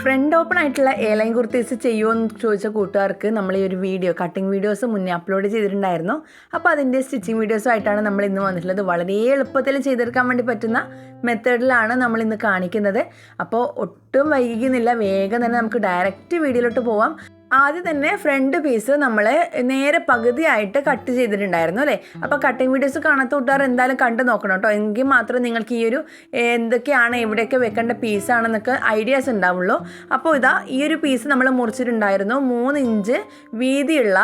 Front open ആയിട്ടുള്ള airline kurtis ചെയ്യുമോ എന്ന് ചോദിച്ച കൂട്ടുകാർക്ക് നമ്മൾ ഈ ഒരു വീഡിയോ കട്ടിംഗ് വീഡിയോസ് മുന്നേ അപ്ലോഡ് ചെയ്തിട്ടുണ്ടായിരുന്നു. അപ്പോൾ അതിന്റെ സ്റ്റിച്ചിങ് വീഡിയോസും ആയിട്ടാണ് നമ്മൾ ഇന്ന് വന്നിട്ടുള്ളത്. വളരെ എളുപ്പത്തിൽ ചെയ്തെടുക്കാൻ വേണ്ടി പറ്റുന്ന മെത്തേഡിലാണ് നമ്മൾ ഇന്ന് കാണിക്കുന്നത്. അപ്പോൾ ഒട്ടും വൈകുന്നില്ല വേഗം തന്നെ നമുക്ക് ഡയറക്റ്റ് വീഡിയോയിലോട്ട് പോവാം. ആദ്യം തന്നെ ഫ്രണ്ട് പീസ് നമ്മൾ നേരെ പകുതിയായിട്ട് കട്ട് ചെയ്തിട്ടുണ്ടായിരുന്നു അല്ലേ? അപ്പോൾ കട്ടിങ് വീഡിയോസ് കാണാത്ത കൂട്ടുകാർ എന്തായാലും കണ്ടു നോക്കണം കേട്ടോ എങ്കിൽ മാത്രം നിങ്ങൾക്ക് ഈ ഒരു എന്തൊക്കെയാണ് എവിടെയൊക്കെ വെക്കേണ്ട പീസാണെന്നൊക്കെ ഐഡിയാസ് ഉണ്ടാവുള്ളൂ. അപ്പോൾ ഇതാ ഈ ഒരു പീസ് നമ്മൾ മുറിച്ചിട്ടുണ്ടായിരുന്നു. മൂന്ന് ഇഞ്ച് വീതിയുള്ള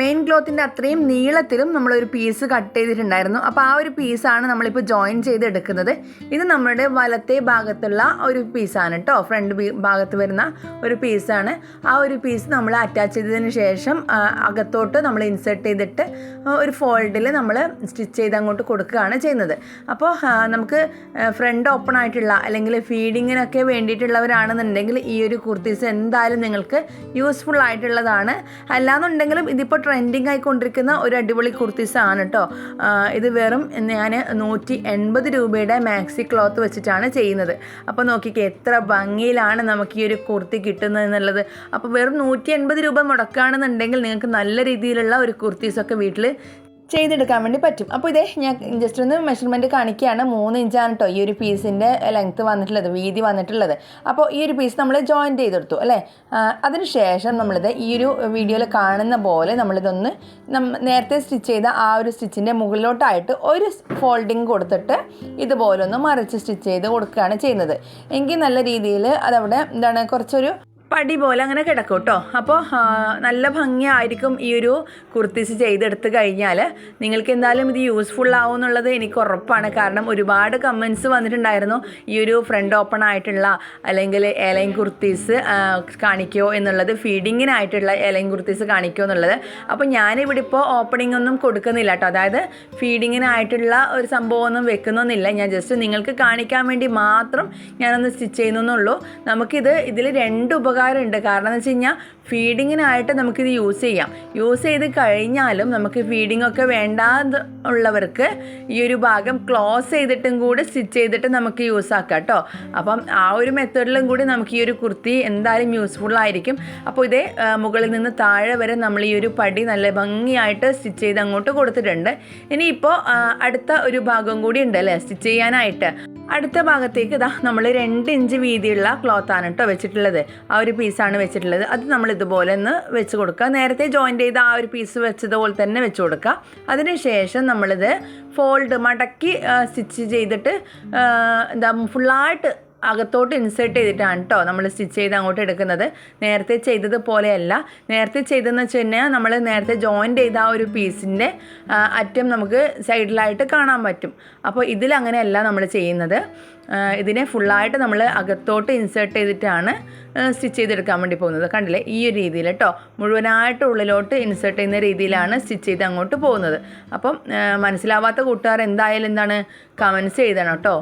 മെയിൻ ക്ലോത്തിന്റെ അത്രയും നീളത്തിലും നമ്മളൊരു പീസ് കട്ട് ചെയ്തിട്ടുണ്ടായിരുന്നു. അപ്പോൾ ആ ഒരു പീസാണ് നമ്മളിപ്പോൾ ജോയിൻ ചെയ്ത് എടുക്കുന്നത് ഇത് നമ്മുടെ വലത്തെ ഭാഗത്തുള്ള ഒരു പീസാണ് കേട്ടോ ഫ്രണ്ട് ഭാഗത്ത് വരുന്ന ഒരു പീസാണ് ആ ഒരു പീസ് നമ്മൾ അറ്റാച്ച് ചെയ്തതിന് ശേഷം അകത്തോട്ട് നമ്മൾ ഇൻസേർട്ട് ചെയ്തിട്ട് ഒരു ഫോൾഡിൽ നമ്മൾ സ്റ്റിച്ച് ചെയ്ത് അങ്ങോട്ട് കൊടുക്കുകയാണ് ചെയ്യുന്നത്. അപ്പോൾ നമുക്ക് ഫ്രണ്ട് ഓപ്പൺ ആയിട്ടുള്ള അല്ലെങ്കിൽ ഫീഡിങ്ങിനൊക്കെ വേണ്ടിയിട്ടുള്ളവരാണെന്നുണ്ടെങ്കിൽ ഈ ഒരു കുർത്തീസ് എന്തായാലും നിങ്ങൾക്ക് യൂസ്ഫുൾ ആയിട്ടുള്ളതാണ്. അല്ലാന്നുണ്ടെങ്കിലും ഇതിപ്പോൾ ട്രെൻഡിങ് ആയിക്കൊണ്ടിരിക്കുന്ന ഒരു അടിപൊളി കുർത്തീസ് ആണ് കേട്ടോ ഇത് വെറും ഞാൻ നൂറ്റി എൺപത് രൂപയുടെ മാക്സി ക്ലോത്ത് വെച്ചിട്ടാണ് ചെയ്യുന്നത്. അപ്പോൾ നോക്കിക്കേ എത്ര ഭംഗിയിലാണ് നമുക്ക് ഈ ഒരു കുർത്തി കിട്ടുന്നത് എന്നുള്ളത്. അപ്പോൾ വെറും നൂറ്റി എൺപത് രൂപ മുടക്കുകയാണെന്നുണ്ടെങ്കിൽ നിങ്ങൾക്ക് നല്ല രീതിയിലുള്ള ഒരു കുർത്തീസൊക്കെ വീട്ടിൽ ചെയ്തെടുക്കാൻ വേണ്ടി പറ്റും. അപ്പോൾ ഇതേ ഞാൻ ജസ്റ്റ് ഒന്ന് മെഷർമെന്റ് കാണിക്കുകയാണ്. മൂന്ന് ഇഞ്ചാണ് കേട്ടോ ഈ ഒരു പീസിന്റെ ലെങ്ത്ത് വന്നിട്ടുള്ളത് വീതി വന്നിട്ടുള്ളത്. അപ്പോൾ ഈ ഒരു പീസ് നമ്മൾ ജോയിന്റ് ചെയ്തെടുത്തു അല്ലേ? അതിന് ശേഷം നമ്മളിത് ഈ ഒരു വീഡിയോയിൽ കാണുന്ന പോലെ നമ്മളിതൊന്ന് നമ്മ നേരത്തെ സ്റ്റിച്ച് ചെയ്ത ആ ഒരു സ്റ്റിച്ചിന്റെ മുകളിലോട്ടായിട്ട് ഒരു ഫോൾഡിങ് കൊടുത്തിട്ട് ഇതുപോലൊന്ന് മറിച്ച് സ്റ്റിച്ച് ചെയ്ത് കൊടുക്കുകയാണ് ചെയ്യുന്നത്. എങ്കിൽ നല്ല രീതിയിൽ അതവിടെ എന്താണ് കുറച്ചൊരു പടി പോലെ അങ്ങനെ കിടക്കും കേട്ടോ. അപ്പോൾ നല്ല ഭംഗിയായിരിക്കും ഈ ഒരു കുർത്തീസ് ചെയ്തെടുത്ത് കഴിഞ്ഞാൽ നിങ്ങൾക്ക് എന്തായാലും ഇത് യൂസ്ഫുൾ ആവും എന്നുള്ളത് എനിക്ക് ഉറപ്പാണ്. കാരണം ഒരുപാട് കമൻസ് വന്നിട്ടുണ്ടായിരുന്നു. ഈ ഒരു ഫ്രണ്ട് ഓപ്പൺ ആയിട്ടുള്ള അല്ലെങ്കിൽ ഏലൈൻ കുർത്തീസ് കാണിക്കോ കാണിക്കുമോ എന്നുള്ളത് ഫീഡിങ്ങിനായിട്ടുള്ള ഏലൈൻ കുർത്തീസ് കാണിക്കുമോ എന്നുള്ളത്. അപ്പോൾ ഞാനിവിടെ ഇപ്പോൾ ഓപ്പണിംഗ് ഒന്നും കൊടുക്കുന്നില്ല കേട്ടോ. അതായത് ഫീഡിങ്ങിനായിട്ടുള്ള ഒരു സംഭവമൊന്നും വെക്കുന്നൊന്നുമില്ല. ഞാൻ ജസ്റ്റ് നിങ്ങൾക്ക് കാണിക്കാൻ വേണ്ടി മാത്രം ഞാനൊന്ന് സ്റ്റിച്ച് ചെയ്യുന്നുള്ളൂ നമുക്കിത് ഇതിൽ രണ്ട് ഉപകാരമുണ്ട് കാരണം എന്ന് വെച്ച് കഴിഞ്ഞാൽ ഫീഡിങ്ങിനായിട്ട് നമുക്കിത് യൂസ് ചെയ്യാം. യൂസ് ചെയ്ത് കഴിഞ്ഞാലും നമുക്ക് ഫീഡിംഗ് ഒക്കെ വേണ്ടാതെ ഉള്ളവർക്ക് ഈ ഒരു ഭാഗം ക്ലോസ് ചെയ്തിട്ടും കൂടി സ്റ്റിച്ച് ചെയ്തിട്ട് നമുക്ക് യൂസ് ആക്കാം കേട്ടോ അപ്പം ആ ഒരു മെത്തേഡിലും കൂടി നമുക്ക് ഈ ഒരു കുർത്തി എന്തായാലും യൂസ്ഫുൾ ആയിരിക്കും. അപ്പോൾ ഇതേ മുകളിൽ നിന്ന് താഴെ വരെ നമ്മൾ ഈ ഒരു പടി നല്ല ഭംഗിയായിട്ട് സ്റ്റിച്ച് ചെയ്ത് അങ്ങോട്ട് കൊടുത്തിട്ടുണ്ട്. ഇനിയിപ്പോൾ അടുത്ത ഒരു ഭാഗം കൂടി ഉണ്ട് അല്ലേ സ്റ്റിച്ച് ചെയ്യാനായിട്ട്. അടുത്ത ഭാഗത്തേക്ക് ഇതാ നമ്മൾ രണ്ട് ഇഞ്ച് വീതിയുള്ള ക്ലോത്താണ് കേട്ടോ വെച്ചിട്ടുള്ളത്. ആ ഒരു പീസാണ് വെച്ചിട്ടുള്ളത്. അത് നമ്മൾ ഇതുപോലെ ഒന്ന് വെച്ച് കൊടുക്കുക. നേരത്തെ ജോയിന്റ് ചെയ്ത ആ ഒരു പീസ് വെച്ചതുപോലെ തന്നെ വെച്ച് കൊടുക്കുക. അതിനുശേഷം നമ്മളിത് ഫോൾഡ് മടക്കി സ്റ്റിച്ച് ചെയ്തിട്ട് എന്താ ഫുള്ളായിട്ട് അകത്തോട്ട് ഇൻസേർട്ട് ചെയ്തിട്ടാണ് കേട്ടോ നമ്മൾ സ്റ്റിച്ച് ചെയ്ത് അങ്ങോട്ട് എടുക്കുന്നത്. നേരത്തെ ചെയ്തതുപോലെയല്ല നേരത്തെ ചെയ്തതെന്ന് വെച്ച് കഴിഞ്ഞാൽ നമ്മൾ നേരത്തെ ജോയിന്റ് ചെയ്ത ആ ഒരു പീസിന്റെ അറ്റം നമുക്ക് സൈഡിലായിട്ട് കാണാൻ പറ്റും. അപ്പോൾ ഇതിലങ്ങനെയല്ല നമ്മൾ ചെയ്യുന്നത്. ഇതിനെ ഫുള്ളായിട്ട് നമ്മൾ അകത്തോട്ട് ഇൻസേർട്ട് ചെയ്തിട്ടാണ് സ്റ്റിച്ച് ചെയ്തെടുക്കാൻ വേണ്ടി പോകുന്നത്. കണ്ടില്ലേ? ഈ ഒരു രീതിയിൽ കേട്ടോ മുഴുവനായിട്ട് ഉള്ളിലോട്ട് ഇൻസേർട്ട് ചെയ്യുന്ന രീതിയിലാണ് സ്റ്റിച്ച് ചെയ്ത് അങ്ങോട്ട് പോകുന്നത്. അപ്പം മനസ്സിലാവാത്ത കൂട്ടുകാർ എന്തായാലും എന്താണ്? കമൻസ് എഴുതണം കേട്ടോ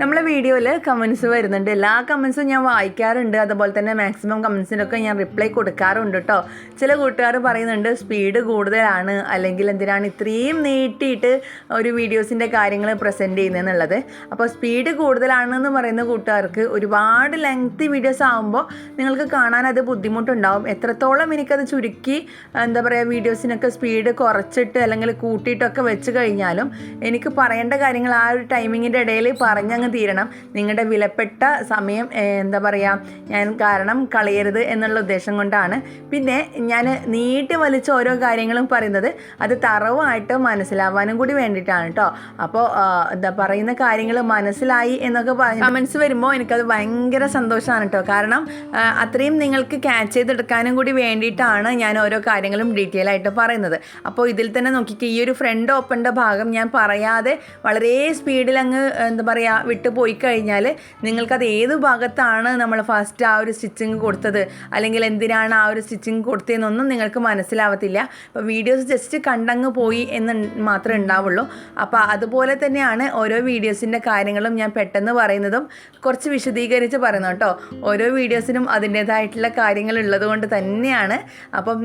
നമ്മളെ വീഡിയോയിൽ കമൻസ് വരുന്നുണ്ട്. എല്ലാ കമൻസും ഞാൻ വായിക്കാറുണ്ട്. അതുപോലെ തന്നെ മാക്സിമം കമൻസിനൊക്കെ ഞാൻ റിപ്ലൈ കൊടുക്കാറുണ്ട് കേട്ടോ ചില കൂട്ടുകാർ പറയുന്നുണ്ട് സ്പീഡ് കൂടുതലാണ്. അല്ലെങ്കിൽ എന്തിനാണ് ഇത്രയും നീട്ടിയിട്ട് ഒരു വീഡിയോസിന്റെ കാര്യങ്ങൾ പ്രസന്റ് ചെയ്യുന്നതെന്നുള്ളത്. അപ്പോൾ സ്പീഡ് കൂടുതലാണെന്ന് പറയുന്ന കൂട്ടുകാർക്ക് ഒരുപാട് ലെങ്തി വീഡിയോസ് ആകുമ്പോൾ നിങ്ങൾക്ക് കാണാൻ അത് ബുദ്ധിമുട്ടുണ്ടാവും. എത്രത്തോളം എനിക്കത് ചുരുക്കി എന്താ പറയുക വീഡിയോസിനൊക്കെ സ്പീഡ് കുറച്ചിട്ട് അല്ലെങ്കിൽ കൂട്ടിയിട്ടൊക്കെ വെച്ച് കഴിഞ്ഞാലും എനിക്ക് പറയേണ്ട കാര്യങ്ങൾ ആ ഒരു ടൈമിങ്ങിന്റെ ഇടയിൽ പറഞ്ഞങ്ങ് തീരണം. നിങ്ങളുടെ വിലപ്പെട്ട സമയം എന്താ പറയുക ഞാൻ കാരണം കളയരുത് എന്നുള്ള ഉദ്ദേശം കൊണ്ടാണ്. പിന്നെ ഞാൻ നീട്ടി വലിച്ച ഓരോ കാര്യങ്ങളും പറയുന്നത് അത് തറവായിട്ട് മനസ്സിലാവാനും കൂടി വേണ്ടിയിട്ടാണ് കേട്ടോ അപ്പോൾ എന്താ പറയുന്ന കാര്യങ്ങൾ മനസ്സിലായി എന്നൊക്കെ പറഞ്ഞ് കമൻസ് വരുമ്പോൾ എനിക്കത് ഭയങ്കര സന്തോഷമാണ് കേട്ടോ കാരണം അത്രയും നിങ്ങൾക്ക് ക്യാച്ച് ചെയ്തെടുക്കാനും കൂടി വേണ്ടിയിട്ടാണ് ഞാൻ ഓരോ കാര്യങ്ങളും ഡീറ്റെയിൽ ആയിട്ട് പറയുന്നത്. അപ്പോൾ ഇതിൽ തന്നെ നോക്കിക്കേ ഈ ഒരു ഫ്രണ്ട് ഓപ്പണിന്റെ ഭാഗം ഞാൻ പറയാതെ വളരെ സ്പീഡിൽ അങ്ങ് എന്താ പറയുക വിട്ടു പോയി കഴിഞ്ഞാൽ നിങ്ങൾക്കത് ഏത് ഭാഗത്താണ് നമ്മൾ ഫസ്റ്റ് ആ ഒരു സ്റ്റിച്ചിങ് കൊടുത്തത്? അല്ലെങ്കിൽ എന്തിനാണ് ആ ഒരു സ്റ്റിച്ചിങ് കൊടുത്തതെന്നൊന്നും നിങ്ങൾക്ക് മനസ്സിലാവത്തില്ല. അപ്പോൾ വീഡിയോസ് ജസ്റ്റ് കണ്ടങ്ങ് പോയി എന്ന് മാത്രമേ ഉണ്ടാവുള്ളൂ. അപ്പോൾ അതുപോലെ തന്നെയാണ് ഓരോ വീഡിയോസിന്റെ കാര്യങ്ങളും ഞാൻ പെട്ടെന്ന് പറയുന്നതും കുറച്ച് വിശദീകരിച്ച് പറയുന്നു കേട്ടോ. ഓരോ വീഡിയോസിനും അതിന്റേതായിട്ടുള്ള കാര്യങ്ങൾ ഉള്ളത് കൊണ്ട് തന്നെയാണ്. അപ്പം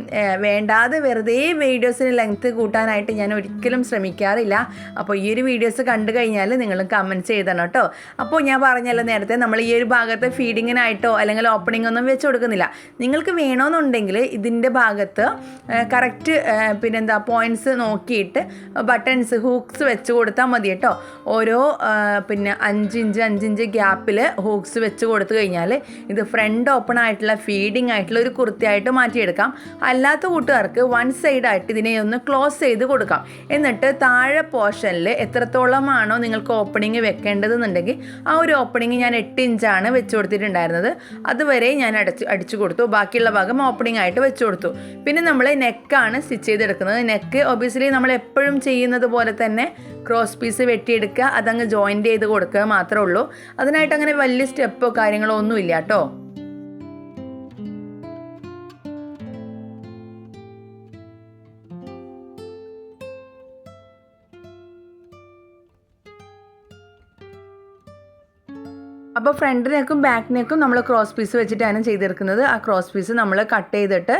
വേണ്ടാതെ വെറുതെ വീഡിയോസിന് ലെങ്ത്ത് കൂട്ടാനായിട്ട് ഞാൻ ഒരിക്കലും ശ്രമിക്കാറില്ല. അപ്പോൾ ഈ ഒരു വീഡിയോസ് കണ്ടു കഴിഞ്ഞാൽ നിങ്ങൾ കമന്റ്സ് ചെയ്തണം കേട്ടോ. അപ്പോൾ ഞാൻ പറഞ്ഞല്ലോ നേരത്തെ നമ്മൾ ഈ ഒരു ഭാഗത്ത് ഫീഡിങ്ങിനായിട്ടോ അല്ലെങ്കിൽ ഓപ്പണിംഗ് ഒന്നും വെച്ച് കൊടുക്കുന്നില്ല. നിങ്ങൾക്ക് വേണമെന്നുണ്ടെങ്കിൽ ഇതിന്റെ ഭാഗത്ത് കറക്റ്റ് പിന്നെന്താ പോയിന്റ്സ് നോക്കിയിട്ട് ബട്ടൺസ് ഹൂക്സ് വെച്ച് കൊടുത്താൽ മതി കേട്ടോ. ഓരോ പിന്നെ അഞ്ചിഞ്ച് അഞ്ചിഞ്ച് ഗ്യാപ്പിൽ ഹൂക്സ് വെച്ച് കൊടുത്തു കഴിഞ്ഞാൽ ഇത് ഫ്രണ്ട് ഓപ്പൺ ആയിട്ടുള്ള ഫീഡിങ് ആയിട്ടുള്ള ഒരു കുർത്തിയായിട്ട് മാറ്റിയെടുക്കാം. അല്ലാത്ത കൂട്ടുകാർക്ക് വൺ സൈഡായിട്ട് ഇതിനെ ഒന്ന് ക്ലോസ് ചെയ്ത് കൊടുക്കാം. എന്നിട്ട് താഴെ പോർഷനിൽ എത്രത്തോളമാണോ നിങ്ങൾക്ക് ഓപ്പണിങ് വെക്കേണ്ടതെന്നുണ്ടെങ്കിൽ ആ ഒരു ഓപ്പണിങ് ഞാൻ എട്ട് ഇഞ്ചാണ് വെച്ച് കൊടുത്തിട്ടുണ്ടായിരുന്നത്. അതുവരെ ഞാൻ അടച്ച് അടിച്ചു കൊടുത്തു. ബാക്കിയുള്ള ഭാഗം ഓപ്പണിംഗ് ആയിട്ട് വെച്ച് കൊടുത്തു. പിന്നെ നമ്മൾ നെക്കാണ് സ്റ്റിച്ച് ചെയ്തെടുക്കുന്നത്. നെക്ക് ഒബിയസ്ലി നമ്മൾ എപ്പോഴും ചെയ്യുന്നത് പോലെ തന്നെ ക്രോസ് പീസ് വെട്ടിയെടുക്കുക അതങ്ങ് ജോയിന്റ് ചെയ്ത് കൊടുക്കുക മാത്രമേ ഉള്ളൂ. അതിനായിട്ട് അങ്ങനെ വലിയ സ്റ്റെപ്പോ കാര്യങ്ങളോ ഒന്നുമില്ല കേട്ടോ. അപ്പോൾ ഫ്രണ്ട് നെക്കും ബാക്ക് നമ്മൾ ക്രോസ് പീസ് വെച്ചിട്ടാണ് ചെയ്തെടുക്കുന്നത്. ആ ക്രോസ് പീസ് നമ്മൾ കട്ട് ചെയ്തിട്ട്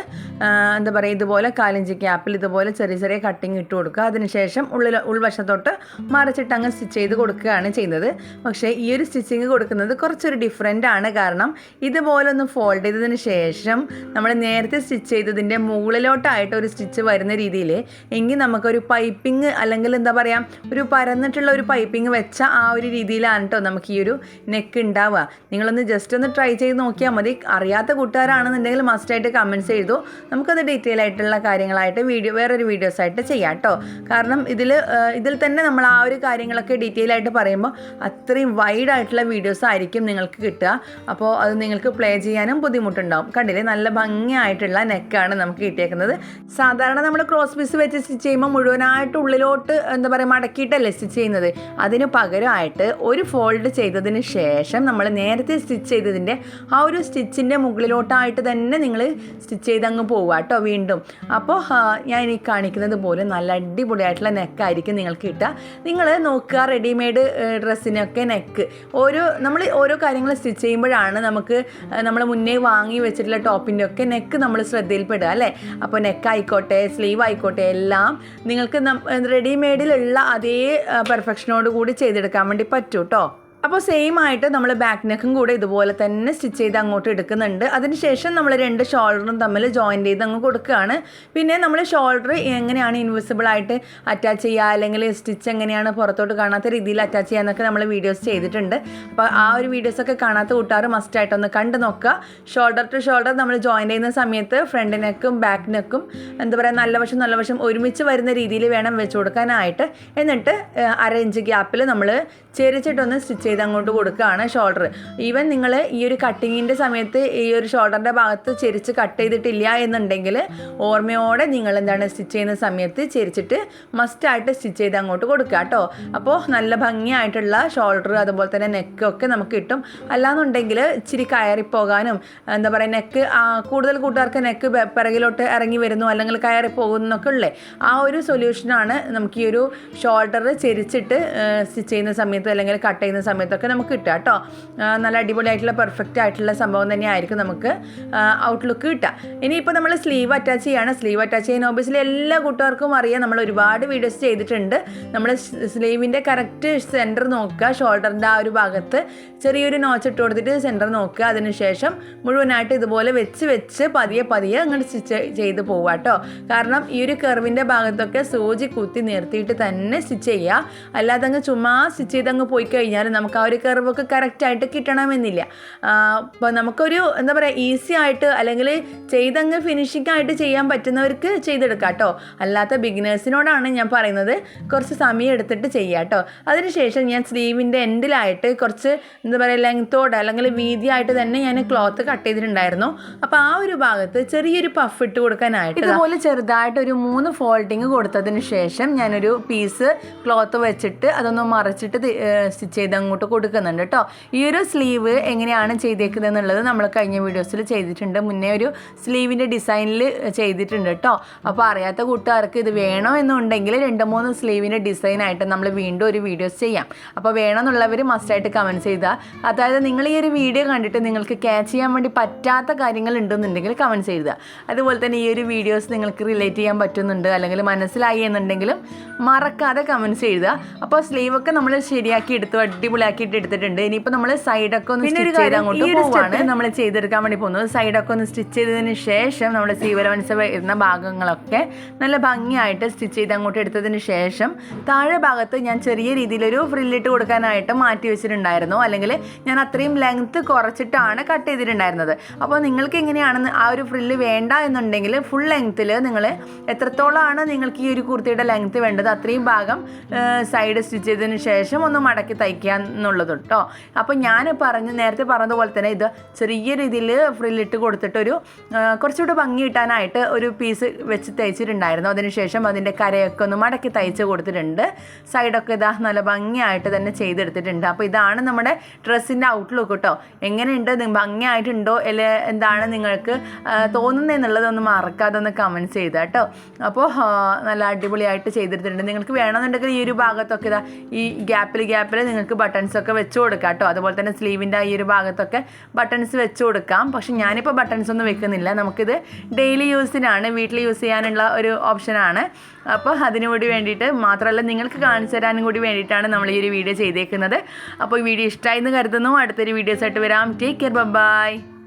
എന്താ പറയുക ഇതുപോലെ കാലിഞ്ച് ക്യാപ്പിൽ ഇതുപോലെ ചെറിയ ചെറിയ കട്ടിങ് ഇട്ട് കൊടുക്കുക. അതിനുശേഷം ഉള്ളിൽ ഉൾവശത്തോട്ട് മറിച്ചിട്ട് അങ്ങ് സ്റ്റിച്ച് ചെയ്ത് കൊടുക്കുകയാണ് ചെയ്യുന്നത്. പക്ഷേ ഈ ഒരു സ്റ്റിച്ചിങ് കൊടുക്കുന്നത് കുറച്ചൊരു ഡിഫറെന്റ് ആണ്. കാരണം ഇതുപോലെ ഒന്ന് ഫോൾഡ് ചെയ്തതിന് ശേഷം നമ്മൾ നേരത്തെ സ്റ്റിച്ച് ചെയ്തതിന്റെ മുകളിലോട്ടായിട്ട് ഒരു സ്റ്റിച്ച് വരുന്ന രീതിയിൽ എങ്കിൽ നമുക്കൊരു പൈപ്പിംഗ് അല്ലെങ്കിൽ എന്താ പറയുക ഒരു പരന്നിട്ടുള്ള ഒരു പൈപ്പിംഗ് വെച്ച ആ ഒരു രീതിയിലാണ് കേട്ടോ നമുക്ക് ഈ ഒരു നെക്ക് ഉണ്ടാവുക. നിങ്ങളൊന്ന് ജസ്റ്റ് ഒന്ന് ട്രൈ ചെയ്ത് നോക്കിയാൽ മതി. അറിയാത്ത കൂട്ടുകാരാണെന്നുണ്ടെങ്കിൽ മസ്റ്റായിട്ട് കമന്റ്സ് ചെയ്തു നമുക്കത് ഡീറ്റെയിൽ ആയിട്ടുള്ള കാര്യങ്ങളായിട്ട് വീഡിയോ വേറൊരു വീഡിയോസ് ആയിട്ട് ചെയ്യാം കേട്ടോ കാരണം ഇതിൽ ഇതിൽ തന്നെ നമ്മൾ ആ ഒരു കാര്യങ്ങളൊക്കെ ഡീറ്റെയിൽ ആയിട്ട് പറയുമ്പോൾ അത്രയും വൈഡ് ആയിട്ടുള്ള വീഡിയോസ് ആയിരിക്കും നിങ്ങൾക്ക് കിട്ടുക. അപ്പോൾ അത് നിങ്ങൾക്ക് പ്ലേ ചെയ്യാനും ബുദ്ധിമുട്ടുണ്ടാവും. കണ്ടില്ലേ? നല്ല ഭംഗിയായിട്ടുള്ള നെക്കാണ് നമുക്ക് കിട്ടിയേക്കുന്നത്. സാധാരണ നമ്മൾ ക്രോസ് പീസ് വെച്ച് സ്റ്റിച്ച് ചെയ്യുമ്പോൾ മുഴുവനായിട്ട് ഉള്ളിലോട്ട് എന്താ പറയുക മടക്കിയിട്ടല്ലേ സ്റ്റിച്ച് ചെയ്യുന്നത്. അതിന് പകരമായിട്ട് ഒരു ഫോൾഡ് ചെയ്തതിന് ശേഷം നമ്മൾ നേരത്തെ സ്റ്റിച്ച് ചെയ്തതിന്റെ ആ ഒരു സ്റ്റിച്ചിന്റെ മുകളിലോട്ടായിട്ട് തന്നെ നിങ്ങൾ സ്റ്റിച്ച് ചെയ്ത് അങ്ങ് പോവുക കേട്ടോ വീണ്ടും. അപ്പോൾ ഞാൻ ഈ കാണിക്കുന്നത് പോലെ നല്ല അടിപൊളിയായിട്ടുള്ള നെക്കായിരിക്കും നിങ്ങൾക്ക് കിട്ടുക. നിങ്ങൾ നോക്കുക റെഡിമെയ്ഡ് ഡ്രസ്സിനൊക്കെ നെക്ക്. ഓരോ നമ്മൾ ഓരോ കാര്യങ്ങൾ സ്റ്റിച്ച് ചെയ്യുമ്പോഴാണ് നമുക്ക് നമ്മൾ മുന്നേ വാങ്ങി വെച്ചിട്ടുള്ള ടോപ്പിന്റെ ഒക്കെ നെക്ക് നമ്മൾ ശ്രദ്ധയിൽപ്പെടുക അല്ലേ? അപ്പോൾ നെക്ക് ആയിക്കോട്ടെ സ്ലീവ് ആയിക്കോട്ടെ എല്ലാം നിങ്ങൾക്ക് റെഡിമെയ്ഡിലുള്ള അതേ പെർഫെക്ഷനോട് കൂടി ചെയ്തെടുക്കാൻ വേണ്ടി പറ്റും കേട്ടോ. അപ്പോൾ സെയിം ആയിട്ട് നമ്മൾ ബാക്ക് നെക്കും കൂടെ ഇതുപോലെ തന്നെ സ്റ്റിച്ച് ചെയ്ത് അങ്ങോട്ട് എടുക്കുന്നുണ്ട്. അതിനുശേഷം നമ്മൾ രണ്ട് ഷോൾഡറും തമ്മിൽ ജോയിന്റ് ചെയ്ത് അങ്ങ് കൊടുക്കുകയാണ്. പിന്നെ നമ്മൾ ഷോൾഡർ എങ്ങനെയാണ് ഇൻവിസിബിൾ ആയിട്ട് അറ്റാച്ച് ചെയ്യുക അല്ലെങ്കിൽ സ്റ്റിച്ച് എങ്ങനെയാണ് പുറത്തോട്ട് കാണാത്ത രീതിയിൽ അറ്റാച്ച് ചെയ്യാന്നൊക്കെ നമ്മൾ വീഡിയോസ് ചെയ്തിട്ടുണ്ട്. അപ്പോൾ ആ ഒരു വീഡിയോസൊക്കെ കാണാത്ത കൂട്ടുകാർ മസ്റ്റായിട്ടൊന്ന് കണ്ടു നോക്കുക. ഷോൾഡർ ടു ഷോൾഡർ നമ്മൾ ജോയിൻ ചെയ്യുന്ന സമയത്ത് ഫ്രണ്ട് നെക്കും ബാക്ക് നെക്കും എന്താ പറയുക നല്ല വശം നല്ല വശം ഒരുമിച്ച് വരുന്ന രീതിയിൽ വേണം വെച്ച് കൊടുക്കാനായിട്ട്. എന്നിട്ട് അര ഇഞ്ച് ഗ്യാപ്പിൽ നമ്മൾ ചെരിച്ചിട്ടൊന്ന് സ്റ്റിച്ച് ചെയ്ത് അങ്ങോട്ട് കൊടുക്കുകയാണ് ഷോൾഡർ ഈവൻ നിങ്ങൾ ഈ ഒരു കട്ടിങ്ങിന്റെ സമയത്ത് ഈ ഒരു ഷോൾഡറിന്റെ ഭാഗത്ത് ചെരിച്ച് കട്ട് ചെയ്തിട്ടില്ല എന്നുണ്ടെങ്കിൽ ഓർമ്മയോടെ നിങ്ങൾ എന്താണ് സ്റ്റിച്ച് ചെയ്യുന്ന സമയത്ത് ചെരിച്ചിട്ട് മസ്റ്റായിട്ട് സ്റ്റിച്ച് ചെയ്ത് അങ്ങോട്ട് കൊടുക്കുക കേട്ടോ. അപ്പോൾ നല്ല ഭംഗിയായിട്ടുള്ള ഷോൾഡർ അതുപോലെ തന്നെ നെക്കൊക്കെ നമുക്ക് കിട്ടും. അല്ലാന്നുണ്ടെങ്കിൽ ഇച്ചിരി കയറിപ്പോകാനും എന്താ പറയുക നെക്ക് കൂടുതൽ കൂട്ടുകാർക്ക് നെക്ക് പിറകിലോട്ട് ഇറങ്ങി വരുന്നു അല്ലെങ്കിൽ കയറി പോകുന്നൊക്കെ ഉള്ളേ ആ ഒരു സൊല്യൂഷനാണ് നമുക്ക് ഈ ഒരു ഷോൾഡർ ചെരിച്ചിട്ട് സ്റ്റിച്ച് ചെയ്യുന്ന സമയത്ത് അല്ലെങ്കിൽ കട്ട് ചെയ്യുന്ന സമയത്തൊക്കെ നമുക്ക് കിട്ടുക കേട്ടോ. നല്ല അടിപൊളിയായിട്ടുള്ള പെർഫെക്റ്റ് ആയിട്ടുള്ള സംഭവം തന്നെയായിരിക്കും നമുക്ക് ഔട്ട്ലുക്ക് കിട്ടുക. ഇനിയിപ്പോൾ നമ്മൾ സ്ലീവ് അറ്റാച്ച് ചെയ്യാണ്. സ്ലീവ് അറ്റാച്ച് ചെയ്യുന്ന ഓബിയസ്ലി എല്ലാ കൂട്ടുകാർക്കും അറിയാം. നമ്മൾ ഒരുപാട് വീഡിയോസ് ചെയ്തിട്ടുണ്ട്. നമ്മൾ സ്ലീവിന്റെ കറക്റ്റ് സെന്റർ നോക്കുക. ഷോൾഡറിന്റെ ആ ഒരു ഭാഗത്ത് ചെറിയൊരു നോച്ച് ഇട്ട് കൊടുത്തിട്ട് സെന്റർ നോക്കുക. അതിനുശേഷം മുഴുവനായിട്ട് ഇതുപോലെ വെച്ച് വെച്ച് പതിയെ പതിയെ അങ്ങോട്ട് സ്റ്റിച്ച് ചെയ്ത് പോവുക കേട്ടോ. കാരണം ഈ ഒരു കെർവിന്റെ ഭാഗത്തൊക്കെ സൂചി കുത്തി നിർത്തിയിട്ട് തന്നെ സ്റ്റിച്ച് ചെയ്യുക. അല്ലാതെ അങ്ങ് ചുമ്മാ സ്റ്റിച്ച് ചെയ്ത് അങ്ങ് പോയി കഴിഞ്ഞാൽ നമുക്ക് ആ ഒരു കർവൊക്കെ കറക്റ്റായിട്ട് കിട്ടണമെന്നില്ല. അപ്പോൾ നമുക്കൊരു എന്താ പറയുക ഈസി ആയിട്ട് അല്ലെങ്കിൽ ചെയ്തങ്ങ് ഫിനിഷിംഗ് ആയിട്ട് ചെയ്യാൻ പറ്റുന്നവർക്ക് ചെയ്തെടുക്കാം കേട്ടോ അല്ലാത്ത ബിഗിനേഴ്സിനോടാണ് ഞാൻ പറയുന്നത്. കുറച്ച് സമയം എടുത്തിട്ട് ചെയ്യുക കേട്ടോ അതിനുശേഷം ഞാൻ സ്ലീവിന്റെ എൻഡിലായിട്ട് കുറച്ച് എന്താ പറയുക ലെങ്ത്തോടെ അല്ലെങ്കിൽ വീതിയായിട്ട് തന്നെ ഞാൻ ക്ലോത്ത് കട്ട് ചെയ്തിട്ടുണ്ടായിരുന്നു. അപ്പോൾ ആ ഒരു ഭാഗത്ത് ചെറിയൊരു പഫ് ഇട്ട് കൊടുക്കാനായിട്ട് ഇതുപോലെ ചെറുതായിട്ട് ഒരു മൂന്ന് ഫോൾഡിങ് കൊടുത്തതിന് ശേഷം ഞാനൊരു പീസ് ക്ലോത്ത് വെച്ചിട്ട് അതൊന്ന് മറിച്ചിട്ട് സ്റ്റിച്ച് ചെയ്ത് അങ്ങോട്ട് കൊടുക്കുന്നുണ്ട് കേട്ടോ ഈ ഒരു സ്ലീവ് എങ്ങനെയാണ് ചെയ്തേക്കുന്നത് എന്നുള്ളത് നമ്മൾ കഴിഞ്ഞ വീഡിയോസിൽ ചെയ്തിട്ടുണ്ട്. മുന്നേ ഒരു സ്ലീവിന്റെ ഡിസൈനിൽ ചെയ്തിട്ടുണ്ട് കേട്ടോ അപ്പോൾ അറിയാത്ത കൂട്ടുകാർക്ക് ഇത് വേണോ എന്നുണ്ടെങ്കിൽ രണ്ട് മൂന്ന് സ്ലീവിന്റെ ഡിസൈനായിട്ട് നമ്മൾ വീണ്ടും ഒരു വീഡിയോസ് ചെയ്യാം. അപ്പോൾ വേണമെന്നുള്ളവർ മസ്റ്റായിട്ട് കമന്റ് ചെയ്താൽ അതായത് നിങ്ങൾ ഈ ഒരു വീഡിയോ കണ്ടിട്ട് നിങ്ങൾക്ക് ക്യാച്ച് ചെയ്യാൻ വേണ്ടി പറ്റാത്ത കാര്യങ്ങൾ ഉണ്ടെന്നുണ്ടെങ്കിൽ കമന്റ് ചെയ്തുക അതുപോലെ തന്നെ ഈ ഒരു വീഡിയോസ് നിങ്ങൾക്ക് റിലേറ്റ് ചെയ്യാൻ പറ്റുന്നുണ്ട് അല്ലെങ്കിൽ മനസ്സിലായി എന്നുണ്ടെങ്കിലും മറക്കാതെ കമൻസ് എഴുതുക അപ്പോൾ സ്ലീവൊക്കെ നമ്മൾ ശരിയാക്കി എടുത്തു. അടിപൊളിയാക്കി റെഡിയാക്കിയിട്ട് എടുത്തിട്ടുണ്ട്. ഇനിയിപ്പോൾ നമ്മൾ സൈഡൊക്കെ ഒന്ന് സ്റ്റിച്ച് ചെയ്ത് അങ്ങോട്ട് പോവാണ്. നമ്മൾ ചെയ്തെടുക്കാൻ വേണ്ടി പോകുന്നത്. സൈഡൊക്കെ ഒന്ന് സ്റ്റിച്ച് ചെയ്തതിന് ശേഷം നമ്മൾ സീവലവൻസ് വരുന്ന ഭാഗങ്ങളൊക്കെ നല്ല ഭംഗിയായിട്ട് സ്റ്റിച്ച് ചെയ്ത് അങ്ങോട്ട് എടുത്തതിന് ശേഷം താഴെ ഭാഗത്ത് ഞാൻ ചെറിയ രീതിയിലൊരു ഫ്രില്ലിട്ട് കൊടുക്കാനായിട്ട് മാറ്റി വെച്ചിട്ടുണ്ടായിരുന്നു. അല്ലെങ്കിൽ ഞാൻ അത്രയും ലെങ്ത്ത് കുറച്ചിട്ടാണ് കട്ട് ചെയ്തിട്ടുണ്ടായിരുന്നത്. അപ്പോൾ നിങ്ങൾക്ക് എങ്ങനെയാണെന്ന് ആ ഒരു ഫ്രില്ല് വേണ്ട എന്നുണ്ടെങ്കിൽ ഫുൾ ലെങ്ത്തിൽ നിങ്ങൾ എത്രത്തോളമാണ് നിങ്ങൾക്ക് ഈ ഒരു കുർത്തിയുടെ ലെങ്ത്ത് വേണ്ടത് അത്രയും ഭാഗം സൈഡ് സ്റ്റിച്ച് ചെയ്തതിന് ശേഷം ഒന്ന് മടക്കി തയ്ക്കുക എന്നുള്ളത് കേട്ടോ അപ്പോൾ ഞാൻ പറഞ്ഞ് നേരത്തെ പറഞ്ഞതുപോലെ തന്നെ ഇത് ചെറിയ രീതിയിൽ ഫ്രില്ലിട്ട് കൊടുത്തിട്ടൊരു കുറച്ചുകൂടെ ഭംഗി കിട്ടാനായിട്ട് ഒരു പീസ് വെച്ച് തയ്ച്ചിട്ടുണ്ടായിരുന്നു. അതിനുശേഷം അതിന്റെ കരയൊക്കെ ഒന്ന് മടക്കി തയ്ച്ച് കൊടുത്തിട്ടുണ്ട്. സൈഡൊക്കെ ഇതാ നല്ല ഭംഗിയായിട്ട് തന്നെ ചെയ്തെടുത്തിട്ടുണ്ട്. അപ്പോൾ ഇതാണ് നമ്മുടെ ഡ്രസ്സിന്റെ ഔട്ട്ലുക്ക് കേട്ടോ എങ്ങനെയുണ്ട്? ഭംഗിയായിട്ടുണ്ടോ? അല്ലെ എന്താണ് നിങ്ങൾക്ക് തോന്നുന്നതെന്നുള്ളതൊന്ന് മറക്കാതെ ഒന്ന് കമന്റ്സ് ചെയ്ത കേട്ടോ അപ്പോൾ നല്ല അടിപൊളിയായിട്ട് ചെയ്തെടുത്തിട്ടുണ്ട്. നിങ്ങൾക്ക് വേണമെന്നുണ്ടെങ്കിൽ ഈ ഒരു ഭാഗത്തൊക്കെ ഇതാ ഈ ഗ്യാപ്പിൽ ഗ്യാപ്പിൽ നിങ്ങൾക്ക് ബട്ടൺസ് ഒക്കെ വെച്ച് കൊടുക്കാം കേട്ടോ അതുപോലെ തന്നെ സ്ലീവിന്റെ ഈ ഒരു ഭാഗത്തൊക്കെ ബട്ടൺസ് വെച്ച് കൊടുക്കാം. പക്ഷെ ഞാനിപ്പോൾ ബട്ടൺസ് ഒന്നും വെക്കുന്നില്ല. നമുക്കിത് ഡെയിലി യൂസിനാണ് വീട്ടിൽ യൂസ് ചെയ്യാനുള്ള ഒരു ഓപ്ഷനാണ് അപ്പോൾ അതിനു കൂടി വേണ്ടിയിട്ട് മാത്രമല്ല നിങ്ങൾക്ക് കാണിച്ചു തരാനും കൂടി വേണ്ടിയിട്ടാണ് നമ്മൾ ഈ ഒരു വീഡിയോ ചെയ്തേക്കുന്നത്. അപ്പോൾ ഈ വീഡിയോ ഇഷ്ടമായി എന്ന് കരുതുന്നു. അടുത്തൊരു വീഡിയോസായിട്ട് വരാം. Take care bye